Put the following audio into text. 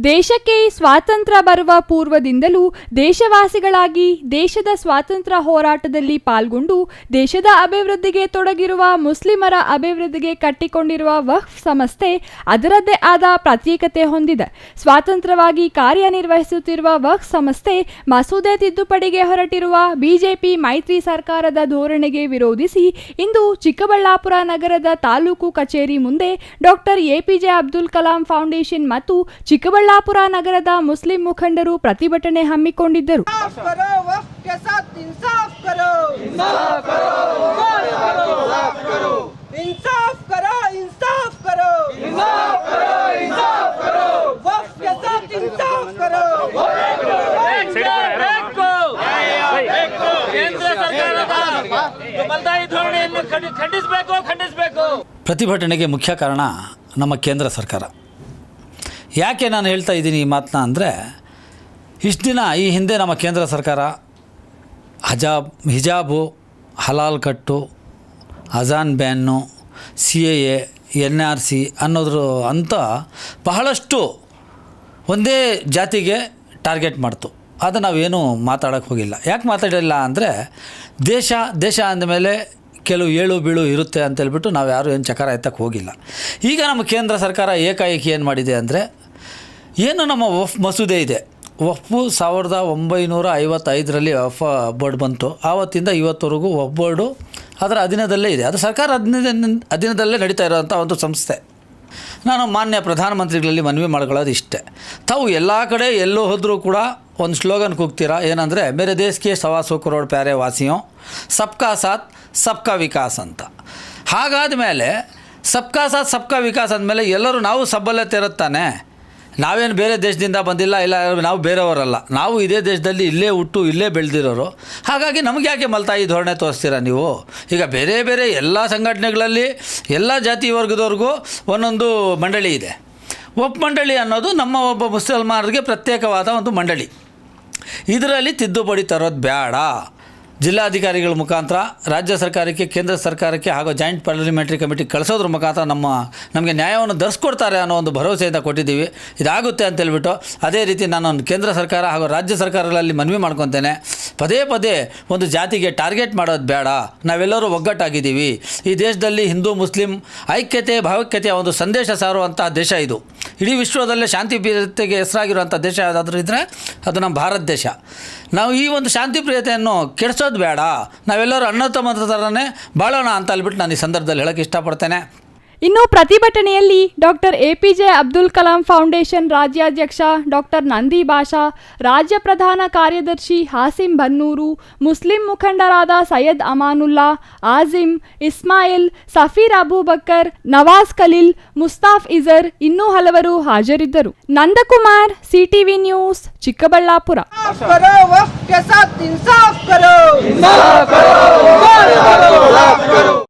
ದೇಶಕ್ಕೆ ಸ್ವಾತಂತ್ರ್ಯ ಬರುವ ಪೂರ್ವದಿಂದಲೂ ದೇಶವಾಸಿಗಳಾಗಿ ದೇಶದ ಸ್ವಾತಂತ್ರ್ಯ ಹೋರಾಟದಲ್ಲಿ ಪಾಲ್ಗೊಂಡು ದೇಶದ ಅಭಿವೃದ್ಧಿಗೆ ತೊಡಗಿರುವ ಮುಸ್ಲಿಮರ ಅಭಿವೃದ್ಧಿಗೆ ಕಟ್ಟಿಕೊಂಡಿರುವ ವಕ್ಫ್ ಸಂಸ್ಥೆ ಅದರದ್ದೇ ಆದ ಪ್ರತ್ಯೇಕತೆ ಹೊಂದಿದೆ. ಸ್ವಾತಂತ್ರ್ಯವಾಗಿ ಕಾರ್ಯನಿರ್ವಹಿಸುತ್ತಿರುವ ವಕ್ಫ್ ಸಂಸ್ಥೆ ಮಸೂದೆ ತಿದ್ದುಪಡಿಗೆ ಹೊರಟಿರುವ ಬಿಜೆಪಿ ಮೈತ್ರಿ ಸರ್ಕಾರದ ಧೋರಣೆಗೆ ವಿರೋಧಿಸಿ ಇಂದು ಚಿಕ್ಕಬಳ್ಳಾಪುರ ನಗರದ ತಾಲೂಕು ಕಚೇರಿ ಮುಂದೆ doctor APJ Abdul Kalam foundation ಮತ್ತು ಚಿಕ್ಕಬಳ್ಳಾಪುರ ಚಿಕ್ಕಬಳ್ಳಾಪುರ ನಗರದ ಮುಸ್ಲಿಂ ಮುಖಂಡರು ಪ್ರತಿಭಟನೆ ಹಮ್ಮಿಕೊಂಡಿದ್ದರು. ಪ್ರತಿಭಟನೆಗೆ ಮುಖ್ಯ ಕಾರಣ ನಮ್ಮ ಕೇಂದ್ರ ಸರ್ಕಾರ. ಯಾಕೆ ನಾನು ಹೇಳ್ತಾ ಇದ್ದೀನಿ ಈ ಮಾತನ್ನ ಅಂದರೆ, ಇಷ್ಟು ದಿನ ಈ ಹಿಂದೆ ನಮ್ಮ ಕೇಂದ್ರ ಸರ್ಕಾರ ಹಜಾಬ್, ಹಿಜಾಬು, ಹಲಾಲ್ ಕಟ್ಟು, ಅಜಾನ್ ban C A A N R C ಅನ್ನೋದ್ರ ಅಂತ ಬಹಳಷ್ಟು ಒಂದೇ ಜಾತಿಗೆ ಟಾರ್ಗೆಟ್ ಮಾಡ್ತು. ಅದು ನಾವೇನು ಮಾತಾಡೋಕ್ಕೆ ಹೋಗಿಲ್ಲ. ಯಾಕೆ ಮಾತಾಡಿಲ್ಲ ಅಂದರೆ, ದೇಶ ದೇಶ ಅಂದಮೇಲೆ ಕೆಲವು ಏಳು ಬೀಳು ಇರುತ್ತೆ ಅಂತೇಳ್ಬಿಟ್ಟು ನಾವು ಯಾರು ಏನು ಚಕಾರ ಎತ್ತಕ್ಕೆ ಹೋಗಿಲ್ಲ. ಈಗ ನಮ್ಮ ಕೇಂದ್ರ ಸರ್ಕಾರ ಏಕಾಏಕಿ ಏನು ಮಾಡಿದೆ ಅಂದರೆ ಏನು ನಮ್ಮ ವಫ್ ಮಸೂದೆ ಇದೆ? ವಫ್ಫು ಸಾವಿರದ ಒಂಬೈನೂರ ಐವತ್ತೈದರಲ್ಲಿ ವಫ್ ಬೋರ್ಡ್ ಬಂತು. ಆವತ್ತಿಂದ ಇವತ್ತವರೆಗೂ ವಫ್ ಬೋರ್ಡು ಅದರ ಅಧೀನದಲ್ಲೇ ಇದೆ. ಅದು ಸರ್ಕಾರ ಅಧೀನ ಅಧೀನದಲ್ಲೇ ನಡೀತಾ ಇರೋವಂಥ ಒಂದು ಸಂಸ್ಥೆ. ನಾನು ಮಾನ್ಯ ಪ್ರಧಾನಮಂತ್ರಿಗಳಲ್ಲಿ ಮನವಿ ಮಾಡ್ಕೊಳ್ಳೋದು ಇಷ್ಟೇ. ತಾವು ಎಲ್ಲ ಕಡೆ ಎಲ್ಲೋ ಹೋದರೂ ಕೂಡ ಒಂದು ಸ್ಲೋಗನ್ ಕೂಗ್ತೀರಾ? ಏನಂದರೆ, ಮೇರೆ ದೇಶಕ್ಕೆ ಸವಾ ಕರೋಡ್ ಪ್ಯಾರೆ ವಾಸಿಯೋ, ಸಬ್ಕಾ ಸಾಥ್ ಸಬ್ಕಾ ವಿಕಾಸ್ ಅಂತ. ಹಾಗಾದ ಮೇಲೆ ಸಬ್ಕಾ ಸಾಥ್ ಸಬ್ಕಾ ವಿಕಾಸ್ ಅಂದಮೇಲೆ ಎಲ್ಲರೂ ನಾವು ಸಬ್ಬಲ್ಲೇ ಇರುತ್ತಾನೆ? ನಾವೇನು ಬೇರೆ ದೇಶದಿಂದ ಬಂದಿಲ್ಲ, ಇಲ್ಲ, ನಾವು ಬೇರೆಯವರಲ್ಲ. ನಾವು ಇದೇ ದೇಶದಲ್ಲಿ ಇಲ್ಲೇ ಹುಟ್ಟು, ಇಲ್ಲೇ ಬೆಳೆದಿರೋರು. ಹಾಗಾಗಿ ನಮಗೆ ಯಾಕೆ ಮಲ್ತಾಯಿ ಧೋರಣೆ ತೋರಿಸ್ತೀರಾ ನೀವು? ಈಗ ಬೇರೆ ಬೇರೆ ಎಲ್ಲ ಸಂಘಟನೆಗಳಲ್ಲಿ, ಎಲ್ಲ ಜಾತಿ ವರ್ಗದವ್ರಿಗೂ ಒಂದೊಂದು ಮಂಡಳಿ ಇದೆ. ಒಪ್ ಮಂಡಳಿ ಅನ್ನೋದು ನಮ್ಮ ಒಬ್ಬ ಮುಸಲ್ಮಾನರಿಗೆ ಪ್ರತ್ಯೇಕವಾದ ಒಂದು ಮಂಡಳಿ. ಇದರಲ್ಲಿ ತಿದ್ದುಪಡಿ ತರೋದು ಬೇಡ ಜಿಲ್ಲಾಧಿಕಾರಿಗಳ ಮುಖಾಂತರ ರಾಜ್ಯ ಸರ್ಕಾರಕ್ಕೆ, ಕೇಂದ್ರ ಸರ್ಕಾರಕ್ಕೆ ಹಾಗೂ ಜಾಯಿಂಟ್ ಪಾರ್ಲಿಮೆಂಟ್ರಿ ಕಮಿಟಿ ಕಳಿಸೋದ್ರ ಮುಖಾಂತರ ನಮ್ಮ, ನಮಗೆ ನ್ಯಾಯವನ್ನು ಧರಿಸ್ಕೊಡ್ತಾರೆ ಅನ್ನೋ ಒಂದು ಭರವಸೆಯಿಂದ ಕೊಟ್ಟಿದ್ದೀವಿ. ಇದಾಗುತ್ತೆ ಅಂತೇಳ್ಬಿಟ್ಟು ಅದೇ ರೀತಿ ನಾನು ಕೇಂದ್ರ ಸರ್ಕಾರ ಹಾಗೂ ರಾಜ್ಯ ಸರ್ಕಾರಗಳಲ್ಲಿ ಮನವಿ ಮಾಡ್ಕೊತೇನೆ. ಪದೇ ಪದೇ ಒಂದು ಜಾತಿಗೆ ಟಾರ್ಗೆಟ್ ಮಾಡೋದು ಬೇಡ. ನಾವೆಲ್ಲರೂ ಒಗ್ಗಟ್ಟಾಗಿದ್ದೀವಿ. ಈ ದೇಶದಲ್ಲಿ ಹಿಂದೂ, ಮುಸ್ಲಿಂ, ಐಕ್ಯತೆ, ಭಾವೈಕ್ಯತೆಯ ಒಂದು ಸಂದೇಶ ಸಾರುವಂತಹ ದೇಶ ಇದು. ಇಡೀ ವಿಶ್ವದಲ್ಲೇ ಶಾಂತಿ ಪ್ರಿಯತೆಗೆ ಹೆಸರಾಗಿರುವಂಥ ದೇಶ ಯಾವುದಾದ್ರೂ ಇದ್ದರೆ ಅದು ನಮ್ಮ ಭಾರತ ದೇಶ. ನಾವು ಈ ಒಂದು ಶಾಂತಿ ಪ್ರಿಯತೆಯನ್ನು ಬೇಡ. ನಾವೆಲ್ಲರೂ ಅಣ್ಣ ತಮ್ಮ ಥರನೇ ಬಾಳೋಣ ಅಂತ ಅಲ್ಬಿಟ್ಟು ನಾನು ಈ ಸಂದರ್ಭದಲ್ಲಿ ಹೇಳೋಕ್ಕೆ ಇಷ್ಟಪಡ್ತೇನೆ. ಇನ್ನು ಪ್ರತಿಭಟನೆಯಲ್ಲಿ doctor APJ Abdul Kalam foundation ರಾಜ್ಯಾಧ್ಯಕ್ಷ ಡಾಕ್ಟರ್ ನಂದಿ ಬಾಷಾ, ರಾಜ್ಯ ಪ್ರಧಾನ ಕಾರ್ಯದರ್ಶಿ ಹಾಸಿಂ ಬನ್ನೂರು, ಮುಸ್ಲಿಂ ಮುಖಂಡರಾದ ಸೈಯದ್ ಅಮಾನುಲ್ಲಾ, ಆಜಿಮ್ ಇಸ್ಮಾಯಿಲ್, ಸಫೀರ್ ಅಬೂಬಕ್ಕರ್, ನವಾಜ್ ಖಲೀಲ್, ಮುಸ್ತಾಫ್ ಇಜರ್ ಇನ್ನೂ ಹಲವರು ಹಾಜರಿದ್ದರು. Nandakumar, CTV news, Chikkaballapur.